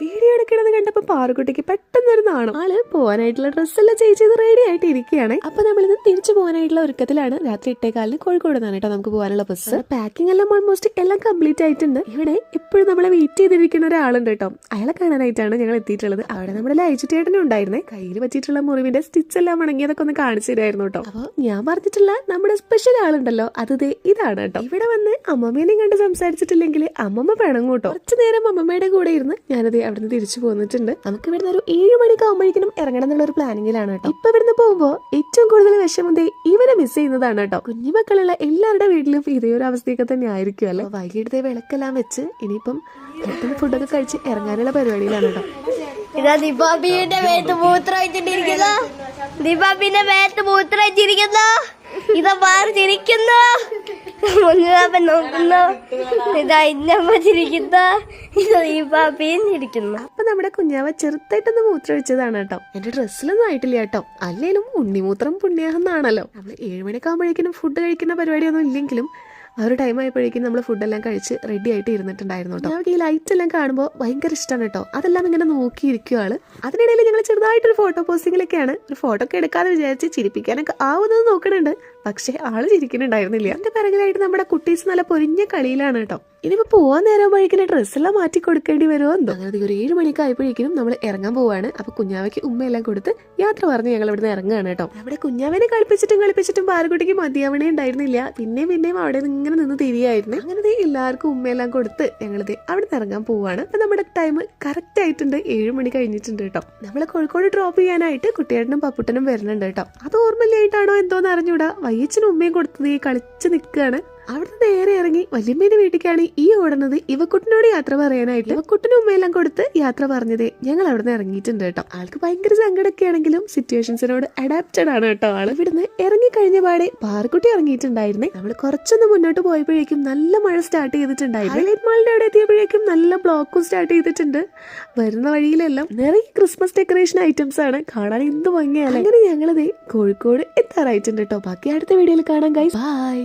Video എടുക്കണത് കണ്ടപ്പോ പാറുകുട്ടിക്ക് പെട്ടെന്ന് ഒരു നാണം. ആൾ പോകാനായിട്ടുള്ള ഡ്രസ്സെല്ലാം ചേച്ചി റെഡി ആയിട്ട് ഇരിക്കുകയാണ് അപ്പൊ നമ്മളിന്ന് തിരിച്ചു പോകാനായിട്ടുള്ള ഒരുക്കത്തിലാണ്. രാത്രി എട്ടേകാലിന് കോഴിക്കോട് നിന്നാണ് കേട്ടോ നമുക്ക് പോകാനുള്ള ബസ് പാക്കിംഗ് എല്ലാം ഓൾമോസ്റ്റ് എല്ലാം കംപ്ലീറ്റ് ആയിട്ടുണ്ട്. ഇവിടെ ഇപ്പോഴും നമ്മളെ വെയിറ്റ് ചെയ്തിരിക്കുന്ന ഒരാളുണ്ട് കേട്ടോ. അയാളെ കാണാനായിട്ടാണ് ഞങ്ങൾ എത്തിയിട്ടുള്ളത്. അവിടെ നമ്മുടെ ലൈച്ചിട്ടേട്ടനും ഉണ്ടായിരുന്നേ. കയ്യിൽ പറ്റിയിട്ടുള്ള മുറിവിന്റെ സ്റ്റിച്ച് എല്ലാം ഉണങ്ങിയതൊക്കെ ഒന്ന് കാണിച്ചു തരായിരുന്നു കേട്ടോ. അപ്പൊ ഞാൻ പറഞ്ഞിട്ടുള്ള നമ്മുടെ സ്പെഷ്യൽ ആളുണ്ടല്ലോ അത് ഇതാണ് കേട്ടോ. ഇവിടെ വന്ന് അമ്മമ്മേനെയും കണ്ട് സംസാരിച്ചിട്ടില്ലെങ്കിൽ അമ്മമ്മ പെണങ്ങൂട്ടോ കുറച്ചു നേരം അമ്മമ്മയുടെ കൂടെ ഇരുന്ന് ഞാനത് അവിടുന്ന് തിരിച്ചു പോന്നിട്ടുണ്ട്. നമുക്ക് ഇവിടുന്ന് ഒരു ഏഴ് മണിക്ക് ആകുമ്പോഴേക്കും ഇറങ്ങണം എന്നുള്ള ഒരു പ്ലാനിങ്ങിലാണ് കേട്ടോ. ഇപ്പൊ ഇവിടുന്ന് പോകുമ്പോ ഏറ്റവും കൂടുതൽ വിഷമം ഇവനെ മിസ് ചെയ്യുന്നതാണ് കേട്ടോ. കുഞ്ഞു മക്കളുള്ള എല്ലാവരുടെ വീട്ടിലും ഇതേ ഒരു അവസ്ഥയൊക്കെ തന്നെ ആയിരിക്കും അല്ലേ? വൈകിട്ടത്തെ വിളക്കെല്ലാം വെച്ച് ഇനിയിപ്പം പെട്ടെന്ന് ഫുഡൊക്കെ കഴിച്ച് ഇറങ്ങാനുള്ള പരിപാടിയിലാണ് കേട്ടോ. ഇതാ ദിബാബിയുടെ മേത്ത് ഇതാ മുങ്ങാപ്പൻ നോക്കുന്നു. ഇതാ ഇന്നമ്മ ചിരിക്കുന്നു ഇതാ ദീപാബിയും ചിരിക്കുന്നു അപ്പൊ നമ്മുടെ കുഞ്ഞാവ ചെറുതായിട്ടൊന്ന് മൂത്രമൊഴിച്ചതാണ് കേട്ടോ. എന്റെ ഡ്രസ്സിലൊന്നും ആയിട്ടില്ല കേട്ടോ. അല്ലേലും ഉണ്ണിമൂത്രം പുണ്യാഹെന്നാണല്ലോ. നമ്മൾ ഏഴുമണിയൊക്കെ ആകുമ്പോഴേക്കും ഫുഡ് കഴിക്കുന്ന പരിപാടിയൊന്നും ഇല്ലെങ്കിലും ആ ഒരു ടൈം ആയപ്പോഴേക്കും നമ്മൾ ഫുഡെല്ലാം കഴിച്ച് റെഡി ആയിട്ട് ഇരുന്നിട്ടുണ്ടായിരുന്നു കേട്ടോ. നമുക്ക് ഈ ലൈറ്റ് എല്ലാം കാണുമ്പോൾ ഭയങ്കര ഇഷ്ടമാണ് കേട്ടോ. അതെല്ലാം ഇങ്ങനെ നോക്കിയിരിക്കും ആൾ. അതിനിടയിൽ ഞങ്ങൾ ചെറുതായിട്ടൊരു ഫോട്ടോ പോസ്റ്റിങ്ങിലൊക്കെയാണ് ഒരു ഫോട്ടോ ഒക്കെ എടുക്കാന്ന് വിചാരിച്ച് ചിരിപ്പിക്കാനൊക്കെ ആവുന്നത് നോക്കണുണ്ട്. പക്ഷേ ആൾ ചിരിക്കുന്നുണ്ടായിരുന്നില്ല. എന്റെ പിറകിലായിട്ട് നമ്മുടെ കുട്ടീസ് നല്ല പൊരിഞ്ഞ കളിയിലാണ് കേട്ടോ. ഇനിയിപ്പോ പോവാൻ നേരമാകുമ്പോഴേക്കും ഡ്രസ്സെല്ലാം മാറ്റി കൊടുക്കേണ്ടി വരുമോ എന്തോ? അങ്ങനെ ഒരു ഏഴ് മണിക്ക് ആയപ്പോഴേക്കും നമ്മൾ ഇറങ്ങാൻ പോവാണ്. അപ്പൊ കുഞ്ഞാവയ്ക്ക് ഉമ്മയെല്ലാം കൊടുത്ത് യാത്ര പറഞ്ഞ് ഞങ്ങൾ ഇവിടുന്ന് ഇറങ്ങുകയാണ് കേട്ടോ. അവിടെ കുഞ്ഞാവിനെ കളിപ്പിച്ചിട്ടും കളിപ്പിച്ചിട്ടും പാറക്കുട്ടിക്ക് മതിയാവണേ ഉണ്ടായിരുന്നില്ല. പിന്നെയും പിന്നെയും അവിടെ നിന്ന് ഇങ്ങനെ നിന്ന് തിരിയായിരുന്നു. അങ്ങനെ എല്ലാവർക്കും ഉമ്മയെല്ലാം കൊടുത്ത് ഞങ്ങൾ ദേ അവിടെ നിന്ന് ഇറങ്ങാൻ പോവാണ്. അപ്പൊ നമ്മുടെ ടൈം കറക്റ്റ് ആയിട്ടുണ്ട്. ഏഴ് മണി കഴിഞ്ഞിട്ടുണ്ട് കേട്ടോ. നമ്മളെ കോഴിക്കോട് ഡ്രോപ്പ് ചെയ്യാനായിട്ട് കുട്ടിയേട്ടനും പപ്പുട്ടനും വരുന്നുണ്ട് കേട്ടോ. അത് ഓർമ്മയിലായിട്ടാണോ എന്തോന്ന് അറിഞ്ഞൂടാ? വയ്യച്ചനും ഉമ്മയും കൊടുത്തത് ഈ കളിച്ച് നിൽക്കുകയാണ് അവിടുന്ന് നേരെ ഇറങ്ങി വല്യമ്മേന്റെ വീട്ടിലേക്കാണ് ഈ ഓടുന്നത്. ഇവക്കുട്ടിനോട് യാത്ര പറയാനായിട്ട്. ഇവക്കുട്ടിനും ഉമ്മയെല്ലാം കൊടുത്ത് യാത്ര പറഞ്ഞത് ഞങ്ങൾ അവിടുന്ന് ഇറങ്ങിയിട്ടുണ്ട് കേട്ടോ. ആൾക്ക് ഭയങ്കര സങ്കടമൊക്കെ ആണെങ്കിലും സിറ്റുവേഷൻസിനോട് അഡാപ്റ്റഡ് ആണ് കേട്ടോ ആൾ ഇവിടുന്ന് ഇറങ്ങി കഴിഞ്ഞ പാടെ പാറക്കുട്ടി ഇറങ്ങിയിട്ടുണ്ടായിരുന്നേ. നമ്മൾ കുറച്ചൊന്ന് മുന്നോട്ട് പോയപ്പോഴേക്കും നല്ല മഴ സ്റ്റാർട്ട് ചെയ്തിട്ടുണ്ടായിരുന്നു. മാളിന്റെ അവിടെ എത്തിയപ്പോഴേക്കും നല്ല ബ്ലോക്കും സ്റ്റാർട്ട് ചെയ്തിട്ടുണ്ട്. വരുന്ന വഴിയിലെല്ലാം നിറയെ ക്രിസ്മസ് ഡെക്കറേഷൻ ഐറ്റംസ് ആണ്. കാണാൻ എന്ത് ഭംഗിയാണ് അങ്ങനെ ഞങ്ങളത് കോഴിക്കോട് എത്താറായിട്ടുണ്ട് കേട്ടോ. ബാക്കി അടുത്ത വീഡിയോയിൽ കാണാം ഗൈസ് ബൈ